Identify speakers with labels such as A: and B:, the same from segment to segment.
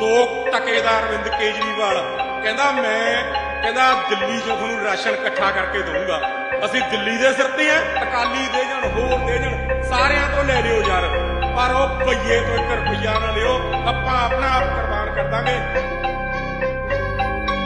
A: ਦੋ ਟਕੇਦਾਰ ਅਰਵਿੰਦ ਕੇਜਰੀਵਾਲ ਕਹਿੰਦਾ ਮੈਂ, ਕਹਿੰਦਾ ਦਿੱਲੀ 'ਚੋਂ ਤੁਹਾਨੂੰ ਰਾਸ਼ਨ ਇਕੱਠਾ ਕਰਕੇ ਦਊਂਗਾ। ਅਸੀਂ ਦਿੱਲੀ ਦੇ ਸਿਰ ਤੇ ਆ, ਅਕਾਲੀ ਦੇ ਜਾਣ, ਹੋਰ ਦੇ ਜਾਣ, ਸਾਰਿਆਂ ਤੋਂ ਲੈ ਲਿਓ ਯਾਰ। ਪਰ ਉਹ ਭਈਏ ਤੋਂ ਇੱਕ ਰੁਪਈਆ ਨਾ ਲਿਓ, ਆਪਾਂ ਆਪਣਾ ਆਪ ਕੁਰਬਾਨ ਕਰ ਦਾਂਗੇ।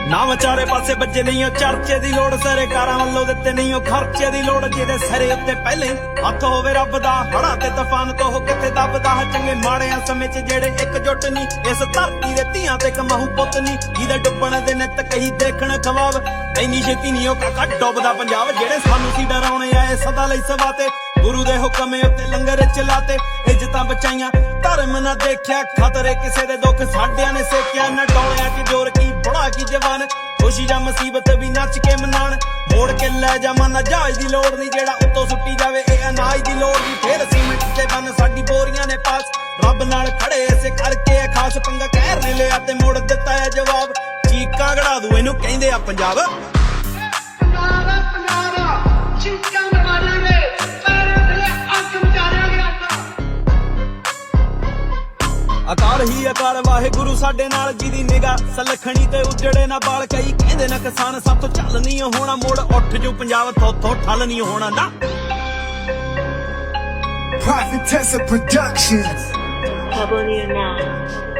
B: ਨਾ ਵਿਚਾਰੇ ਪਾਸੇ ਬੱਜੇ ਨਹੀਂ, ਉਹ ਚਰਚੇ ਦੀ ਲੋੜ ਸਾਰੇ ਕਾਰਾਂ ਵੱਲੋਂ ਦਿੱਤੇ ਨਹੀਂ, ਉਹ ਖਰਚੇ ਦੀ ਲੋੜ, ਜਿਹਦੇ ਸਿਰੇ ਉੱਤੇ ਪਹਿਲੇ ਹੱਥ ਹੋਵੇ ਰੱਬ ਦਾ ਹੜਾ ਤੇ ਤੂਫਾਨ ਤੋਂ ਉਹ ਕਿੱਥੇ ਦੱਬਦਾ? ਚੰਗੇ ਮਾੜਿਆਂ ਸਮੇਂ 'ਚ ਜਿਹੜੇ ਇੱਕਜੁੱਟ ਨਹੀਂ ਇਸ ਧਰਤੀ ਦੇ ਧੀਆਂ ਤੇ ਕਮਾਹੂ ਪੁੱਤ ਨਹੀਂ ਜਿਹਦੇ ਡੁੱਬਣ ਦੇ ਨਿੱਤ ਕਹੀ ਦੇਖਣ ਖਵਾਬ। ਐਨੀ ਛੇਤੀ ਨਹੀਂ ਉਹ ਕਾਕਾ ਡੁੱਬਦਾ ਪੰਜਾਬ, ਜਿਹੜੇ ਸਾਨੂੰ ਸੀ ਡਰਾਉਣੇ ਆਏ ਸਦਾ ਲਈ ਸਵਾ ਤੇ। ਗੁਰੂ ਦੇ ਹੁਕਮੇ ਉੱਤੇ ਲੰਗਰ ਚਲਾਤੇ ਇੱਜ਼ਤਾਂ ਬਚਾਈਆਂ। ਧਰਮ ਨਾ ਦੇਖਿਆ, ਖਤਰੇ ਕਿਸੇ ਦੇ ਦੁੱਖ, ਸਾਡਿਆਂ ਨੇ ਸੇਕਿਆ ਨਾ ਡੋਲਿਆਂ 'ਚ ਜੋਰ ਕੀ ਬੜਾ ਕੀ ਜਵਾਨ? ਖੁਸ਼ੀ ਜਾਂ ਮੁਸੀਬਤ ਵੀ ਨੱਚ ਕੇ ਮਨਾਣ। ਮੋੜ ਕੇ ਲੈ ਜਾਵਾਂ ਨਾ ਜਹਾਜ਼ ਦੀ ਲੋੜ ਨਹੀਂ ਜਿਹੜਾ ਉੱਤੋਂ ਸੁੱਟੀ ਜਾਵੇ। ਇਹ ਅਨਾਜ ਦੀ ਲੋੜ ਨਹੀਂ, ਫੇਰ ਸੀਮੈਂਟ ਤੇ ਬਨ ਸਾਡੀ ਬੋਰੀਆਂ ਨੇ ਪਾਸ। ਰੱਬ ਨਾਲ ਖੜੇ ਐਸੇ ਕਰਕੇ ਖਾਸ ਪੰਗਾ ਕਹਿਰ ਨੇ ਲਿਆ ਤੇ ਮੋੜ ਦਿੱਤਾ ਹੈ ਜਵਾਬ। ਚੀਕਾਂ ਗੜਾ ਦੂ ਇਹਨੂੰ, ਕਹਿੰਦੇ ਆ ਪੰਜਾਬ। ਅਕਾਲ ਹੀ ਅਕਾਲ ਵਾਹਿਗੁਰੂ ਸਾਡੇ ਨਾਲ ਜਿਹਦੀ ਨਿਗਾ ਸਲਖਣੀ ਤੇ ਉਜੜੇ ਨਾ ਬਾਲ ਕਈ ਕਹਿੰਦੇ ਨਾ ਕਿਸਾਨ ਸਭ ਤੋਂ ਚੱਲ ਨਹੀਂ ਹੋਣਾ ਮੋੜ ਉੱਠ ਜੋ ਪੰਜਾਬ ਥੋਥੋਂ ਠੱਲ ਨਹੀਂ ਹੋਣਾ ਨਾ
C: Prophetessa Productions.
D: W now.